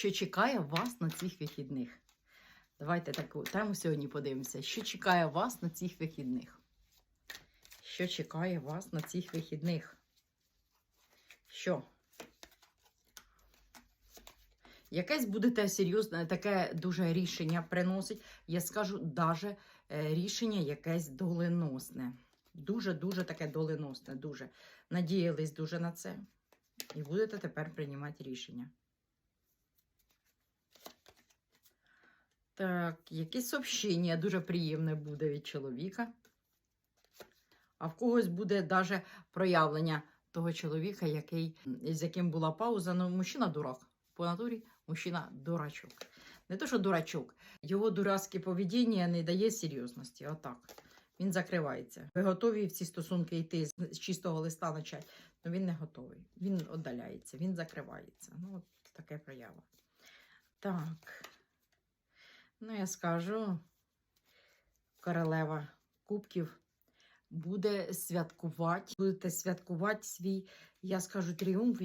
що чекає вас на цих вихідних. Давайте таку тему сьогодні подивимося. Що чекає вас на цих вихідних? Що чекає вас на цих вихідних? Що? Якесь будете серйозне, таке дуже рішення приносить. Я скажу, даже е, рішення якесь доленосне. Дуже-дуже таке доленосне. Дуже. Надіялись дуже на це. І будете тепер приймати рішення. Так, якесь сообщення дуже приємне буде від чоловіка. А в когось буде даже проявлення того чоловіка, який, з яким була пауза. Ну, мужчина дурак. По натурі мужчина дурачок. Не то, що дурачок, його дурацьке поведіння не дає серйозності. Отак. Він закривається. Ви готові в ці стосунки йти з чистого листа почати, але він не готовий. Він віддаляється, він закривається. Ну, от таке проява. Так. Ну, я скажу, королева кубків буде святкувати, будете святкувати свій, я скажу, тріумф.